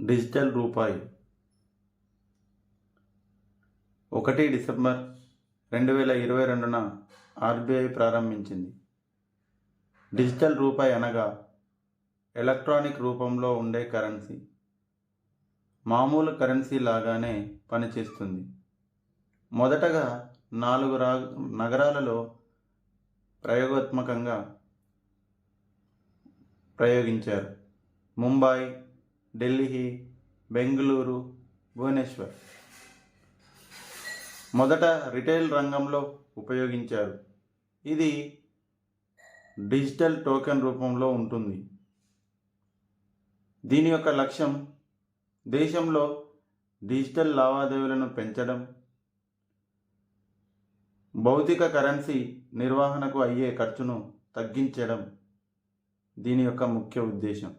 Digital రూపాయి. ఒకటి December రెండు వేల ఇరవై రెండున ఆర్బీఐ ప్రారంభించింది. డిజిటల్ రూపాయి అనగా ఎలక్ట్రానిక్ రూపంలో ఉండే కరెన్సీ. మామూలు కరెన్సీ లాగానే పనిచేస్తుంది. మొదటగా నాలుగు రా నగరాలలో ప్రయోగాత్మకంగా ప్రయోగించారు. ముంబై ఢిల్లీ బెంగళూరు భువనేశ్వర్. మొదట రిటైల్ రంగంలో ఉపయోగించారు. ఇది డిజిటల్ టోకెన్ రూపంలో ఉంటుంది. దీని యొక్క లక్ష్యం దేశంలో డిజిటల్ లావాదేవీలను పెంచడం భౌతిక కరెన్సీ నిర్వహణకు అయ్యే ఖర్చును తగ్గించడం దీని యొక్క ముఖ్య ఉద్దేశం.